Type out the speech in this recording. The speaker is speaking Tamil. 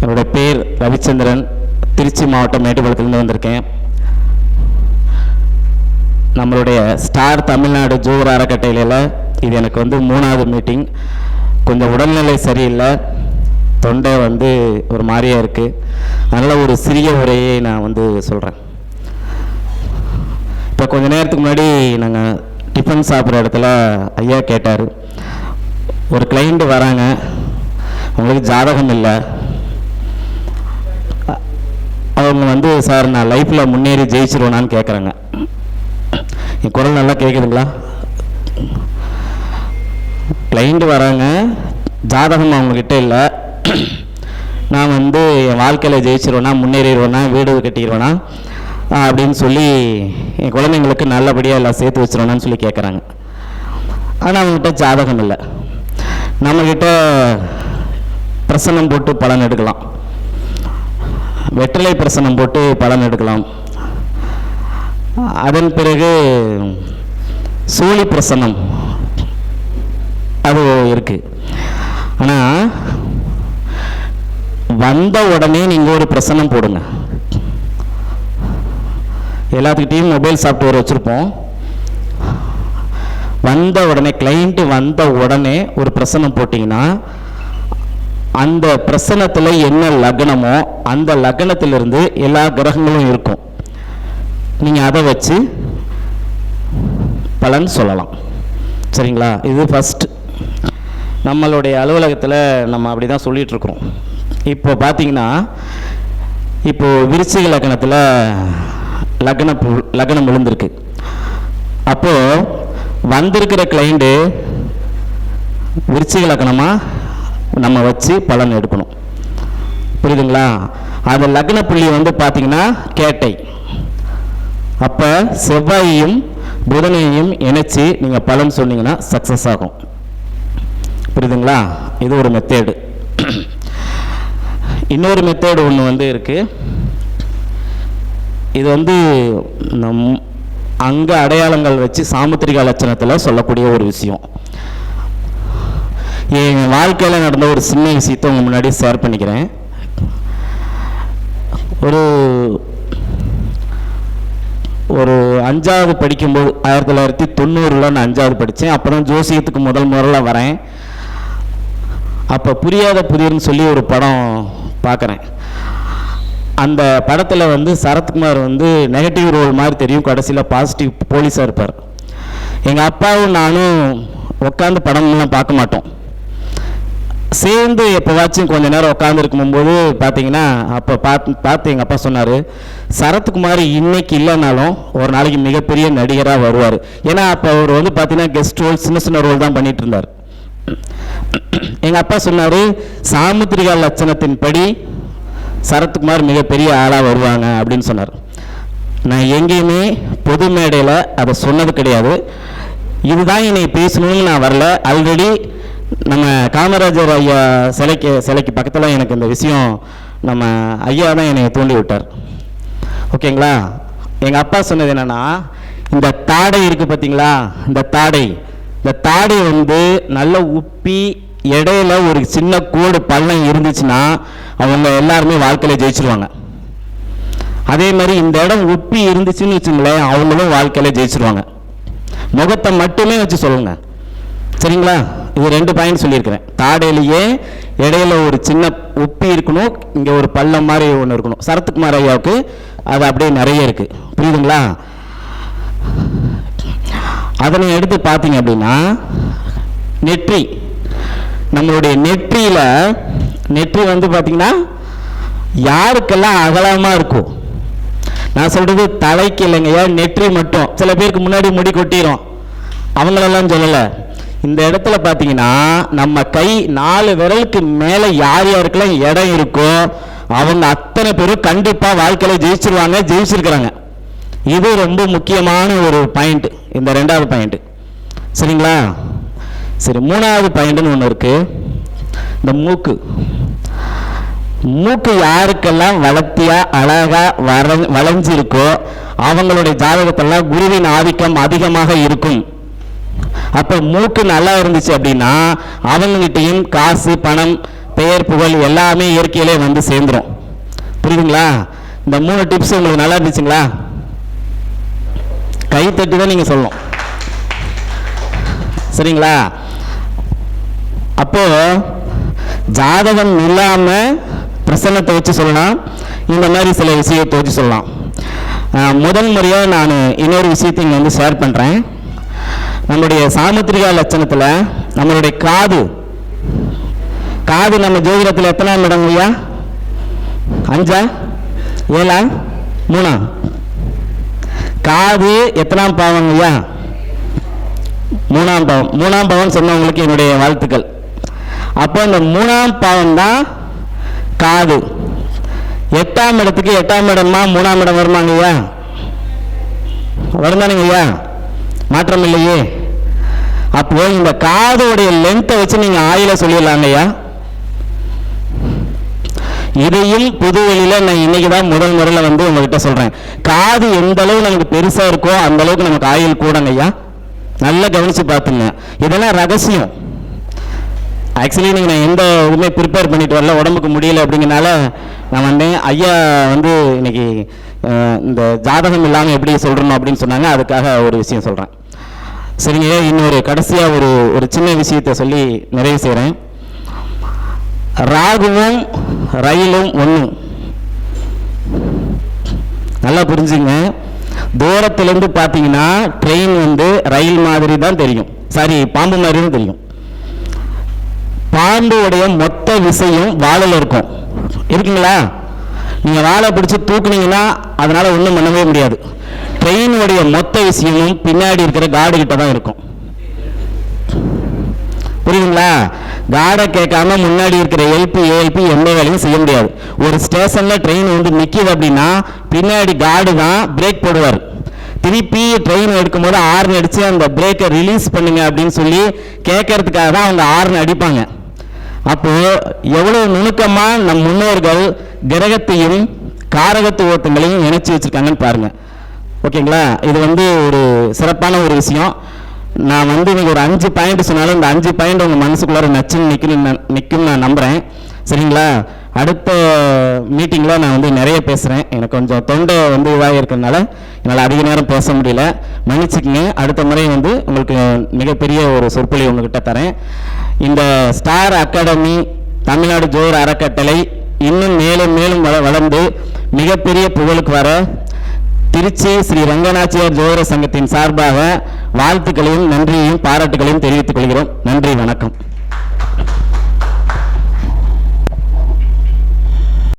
என்னோட பேர் ரவிச்சந்திரன். திருச்சி மாவட்டம் மேட்டுப்பாளையத்துலேருந்து வந்திருக்கேன். நம்மளுடைய ஸ்டார் தமிழ்நாடு ஜூவர் அறக்கட்டையில இது எனக்கு வந்து மூணாவது மீட்டிங் கொஞ்சம் உடல்நிலை சரியில்லை. தொண்டை வந்து ஒரு மாதிரியா இருக்குது அதனால் ஒரு சிறிய உரையை நான் வந்து சொல்கிறேன் இப்போ கொஞ்ச நேரத்துக்கு முன்னாடி நாங்கள் டிஃபன் சாப்பிட்ற இடத்துல ஐயா கேட்டார். ஒரு கிளைண்ட்டு வராங்க. அவங்களுக்கு ஜாதகம் இல்லை அ- அவங்க வந்து சார் நான் லைஃப்பில் முன்னேறி ஜெயிச்சிருவேனான்னு கேட்குறாங்க என் குரல் நல்லா கேட்குதுங்களா கிளைண்ட் வராங்க. ஜாதகம் அவங்கக்கிட்ட இல்லை. நான் வந்து என் வாழ்க்கையில் ஜெயிச்சிருவேனா முன்னேறிடுவேனா வீடு கட்டிடுவேனா அப்படின்னு சொல்லி என் குழந்தைங்களுக்கு நல்லபடியாக எல்லாம் சேர்த்து வச்சிருவேனான்னு சொல்லி கேட்குறாங்க ஆனால் அவங்ககிட்ட ஜாதகம் இல்லை. நம்மக்கிட்ட பிரசனம் போட்டு பலன் எடுக்கலாம். வெற்றிலை பிரசனம் போட்டு பலன் எடுக்கலாம். அதன் பிறகு சூழி பிரசனம் அது இருக்கு. ஆனால் வந்த உடனே நீங்கள் ஒரு பிரசனம் போடுங்க. எல்லாத்துக்கிட்டையும் மொபைல் சாஃப்ட்வேர் வச்சுருப்போம். வந்த உடனே கிளைண்ட்டு வந்த உடனே ஒரு பிரசனம் போட்டிங்கன்னா அந்த பிரசனத்தில் என்ன லக்னமோ அந்த லக்னத்திலிருந்து எல்லா கிரகங்களும் இருக்கும். நீங்கள் அதை வச்சு பலன் சொல்லலாம். சரிங்களா? இது ஃபஸ்ட் நம்மளுடைய அலுவலகத்தில் நம்ம அப்படி தான் சொல்லிகிட்ருக்குறோம் இப்போ பார்த்தீங்கன்னா இப்போ விருச்சிக லக்னத்தில் லக்ன லக்னம் விழுந்திருக்கு. அப்போது வந்திருக்கிற கிளைண்ட்டு விருச்சிக லக்னமாக நம்ம வச்சு பலன் எடுக்கணும். புரியுதுங்களா? அந்த லக்ன புள்ளி வந்து பார்த்தீங்கன்னா கேட்டை. அப்போ செவ்வாயையும் புதனையும் இணைச்சி நீங்கள் பலன் சொன்னீங்கன்னா சக்ஸஸ் ஆகும். புரியுதுங்களா? இது ஒரு மெத்தேடு இன்னொரு மெத்தேடு ஒன்று வந்து இருக்குது இது வந்து நம் அங்க அடையாளங்கள் வச்சு சாமுத்திரிகா லட்சணத்தில் சொல்லக்கூடிய ஒரு விஷயம். என் வாழ்க்கையில் நடந்த ஒரு சின்ன விஷயத்தை உங்கள் முன்னாடி ஷேர் பண்ணிக்கிறேன். ஒரு ஒரு அஞ்சாவது படிக்கும்போது ஆயிரத்தி தொள்ளாயிரத்தி தொண்ணூறில் நான் அஞ்சாவது படித்தேன். அப்போ தான் ஜோசியத்துக்கு முதல் முதல்ல வரேன். அப்போ புரியாத புதிர்னு சொல்லி ஒரு படம் பார்க்குறேன். அந்த படத்தில் வந்து சரத்குமார் வந்து நெகட்டிவ் ரோல் மாதிரி தெரியும். கடைசியில் பாசிட்டிவ் போலீஸாக இருப்பார். எங்கள் அப்பாவும் நானும் உட்காந்து படம்லாம் பார்க்க மாட்டோம். சேர்ந்து எப்போவாச்சும் கொஞ்ச நேரம் உட்காந்துருக்கும்போது பார்த்தீங்கன்னா அப்போ பார்த்து பார்த்து எங்கள் அப்பா சொன்னார் சரத்குமார் இன்னைக்கு இல்லைனாலும் ஒரு நாளைக்கு மிகப்பெரிய நடிகராக வருவார். ஏன்னா அப்போ அவர் வந்து பார்த்தீங்கன்னா கெஸ்ட் ரோல் சின்ன சின்ன ரோல் தான் பண்ணிட்டு இருந்தார். எங்கள் அப்பா சொன்னார் சாமுத்திரிகா லட்சணத்தின்படி சரத்குமார் மிகப்பெரிய ஆளாக வருவாங்க அப்படின்னு சொன்னார். நான் எங்கேயுமே பொது மேடையில் அதை சொன்னது கிடையாது. இதுதான் என்னை பேசணும்னு நான் வரல. ஆல்ரெடி நம்ம காமராஜர் ஐயா சிலைக்கு சிலைக்கு பக்கத்தில் எனக்கு இந்த விஷயம் நம்ம ஐயா தான் என்னை தூண்டி விட்டார். ஓகேங்களா? எங்கள் அப்பா சொன்னது என்னென்னா இந்த தாடை இருக்குது பார்த்தீங்களா இந்த தாடை. இந்த தாடை வந்து நல்ல உப்பி இடையில ஒரு சின்ன கோடு பள்ளம் இருந்துச்சுன்னா அவங்க எல்லாருமே வாழ்க்கையில் ஜெயிச்சிருவாங்க. அதே மாதிரி இந்த இடம் உப்பி இருந்துச்சுன்னு வச்சுங்களேன் அவங்களும் வாழ்க்கையில் ஜெயிச்சிருவாங்க. முகத்தை மட்டுமே வச்சு சொல்லுங்க. சரிங்களா? இது ரெண்டு பாயிண்ட் சொல்லியிருக்கிறேன். தாடையிலேயே இடையில ஒரு சின்ன உப்பி இருக்கணும் இங்கே ஒரு பள்ளம் மாதிரி ஒன்று இருக்கணும். சரத்குமார் ஐயாவுக்கு அது அப்படியே நிறைய இருக்குது புரியுதுங்களா? அதனை எடுத்து பார்த்தீங்க அப்படின்னா நெற்றி. நம்மளுடைய நெற்றியில் நெற்றி வந்து பார்த்தீங்கன்னா யாருக்கெல்லாம் அகலமாக இருக்கும்? நான் சொல்கிறது தலைக்கு இல்லைங்கய்யா நெற்றி மட்டும். சில பேருக்கு முன்னாடி முடி கொட்டிடும் அவங்களெல்லாம் சொல்லலை. இந்த இடத்துல பார்த்தீங்கன்னா நம்ம கை நாலு விரலுக்கு மேலே யார் யாருக்கெல்லாம் இடம் இருக்கோ அவங்க அத்தனை பேரும் கண்டிப்பாக வாழ்க்கையில் ஜெயிச்சிருவாங்க ஜெயிச்சிருக்கிறாங்க. இது ரொம்ப முக்கியமான ஒரு பாயிண்ட் இந்த ரெண்டாவது பாயிண்ட் சரிங்களா? சரி மூணாவது பாயிண்ட்னு ஒன்று இருக்கு. இந்த மூக்கு. மூக்கு யாருக்கெல்லாம் வளர்த்தியா அழகா வர வளைஞ்சிருக்கோ அவங்களுடைய ஜாதகத்தெல்லாம் குருவின் ஆதிக்கம் அதிகமாக இருக்கும். அப்போ மூக்கு நல்லா இருந்துச்சு அப்படின்னா அவங்ககிட்டையும் காசு பணம் பெயர் புகழ் எல்லாமே இயற்கையிலே வந்து சேர்ந்துடும் புரியுதுங்களா? இந்த மூணு டிப்ஸ் உங்களுக்கு நல்லா இருந்துச்சுங்களா? கை தட்டி தான் நீங்கள் சொல்லணும். சரிங்களா? அப்போ ஜாதகம் இல்லாம பிரசன்னத்தை வச்சு சொல்லலாம். இந்த மாதிரி சில விஷயத்தை வச்சு சொல்லலாம். முதல் முறையாக நான் இன்னொரு விஷயத்தை இங்கே வந்து ஷேர் பண்ணுறேன் நம்முடைய சாமுத்திரிகா லட்சணத்தில் நம்மளுடைய காது. காது நம்ம ஜோதிடத்தில் எத்தனாம் இடம் ஐயா அஞ்சா? ஏழா? மூணா? காது எத்தனாம் பாவம் ஐயா மூணாம் பாவம். மூணாம் பாவம் சொன்னவங்களுக்கு என்னுடைய வாழ்த்துக்கள். அப்போ இந்த மூணாம் பாவம் தான் காது. எட்டாம் இடத்துக்கு எட்டாம் இடமா மூணாம் இடம் வருமாங்க ஐயா வருமானங்க ஐயா மாற்றம் இல்லையே. அப்போ இந்த காதோடைய லென்த்தை வச்சு நீங்க ஆயில சொல்லிடலாங்க ஐயா. இதையும் புது வழியில நான் இன்னைக்கு தான் முதல் முறையில் வந்து உங்ககிட்ட சொல்றேன். காது எந்த அளவு நமக்கு பெருசா இருக்கோ அந்த அளவுக்கு நமக்கு ஆயுள் கூடங்க ஐயா. நல்லா கவனிச்சு பார்த்துங்க. இதெல்லாம் ரகசியம்? ஆக்சுவலி நீங்கள் நான் எந்த இதுவுமே ப்ரிப்பேர் பண்ணிட்டு வரல உடம்புக்கு முடியல அப்படிங்கிறனால நான் வந்தேன். ஐயா வந்து இன்னைக்கு இந்த ஜாதகம் இல்லாமல் எப்படி சொல்கிறோம் அப்படின்னு சொன்னாங்க. அதுக்காக ஒரு விஷயம் சொல்கிறேன் சரிங்க இன்னொரு கடைசியாக ஒரு ஒரு சின்ன விஷயத்தை சொல்லி நிறைவு செய்கிறேன் ராகுவும் ரயிலும் ஒன்று நல்லா புரிஞ்சுங்க. தூரத்துலேருந்து பார்த்தீங்கன்னா ட்ரெயின் வந்து ரயில் மாதிரி தான் தெரியும். சாரி பாம்பு மாதிரி தான் தெரியும். பாம்புடைய மொத்த விசையும் வாளில் இருக்கும். இருக்குங்களா? நீங்கள் வாழை பிடிச்சி தூக்குனீங்கன்னா அதனால் ஒன்றும் பண்ணவே முடியாது. ட்ரெயினுடைய மொத்த விஷயமும் பின்னாடி இருக்கிற காடு கிட்ட தான் இருக்கும். புரியுதுங்களா? காடை கேட்காம முன்னாடி இருக்கிற எல்பி ஏஎல்பி எந்த வேலையும் செய்ய முடியாது. ஒரு ஸ்டேஷன்ல ட்ரெயின் வந்து நிற்கிது அப்படின்னா பின்னாடி காடு தான் பிரேக் போடுவார். திருப்பி ட்ரெயின் எடுக்கும்போது ஆர்ன் அடித்து அந்த பிரேக்கை ரிலீஸ் பண்ணுங்க அப்படின்னு சொல்லி கேட்கறதுக்காக தான் அவங்க ஆர்ன் அடிப்பாங்க. அப்போது எவ்வளோ நுணுக்கமாக நம் முன்னோர்கள் கிரகத்தையும் காரகத்துவத்தங்களையும் இணைச்சி வச்சிருக்காங்கன்னு பாருங்கள் ஓகேங்களா? இது வந்து ஒரு சிறப்பான ஒரு விஷயம். நான் வந்து இன்னைக்கு ஒரு அஞ்சு பாயிண்ட் சொன்னாலும் இந்த அஞ்சு பாயிண்ட் உங்கள் மனசுக்குள்ளார நச்சுன்னு நிற்கும் நிற்கும் நான் நம்புகிறேன் சரிங்களா? அடுத்த மீட்டிங்கில் நான் வந்து நிறைய பேசுகிறேன் எனக்கு கொஞ்சம் தொண்டை வந்து இதாக இருக்கிறதுனால என்னால் அதிக நேரம் பேச முடியல. மன்னிச்சுக்கங்க. அடுத்த முறை வந்து உங்களுக்கு மிகப்பெரிய ஒரு சொற்பொழி உங்ககிட்ட தரேன். இந்த ஸ்டார் அகாடமி தமிழ்நாடு ஜோர் அறக்கட்டளை இன்னும் மேலும் மேலும் வள வளர்ந்து மிகப்பெரிய புகழுக்கு வர திருச்சி ஸ்ரீ ரங்கநாச்சியார் ஜோதிட சங்கத்தின் சார்பாக வாழ்த்துக்களையும் நன்றியையும் பாராட்டுகளையும் தெரிவித்துக் கொள்கிறோம். நன்றி வணக்கம்.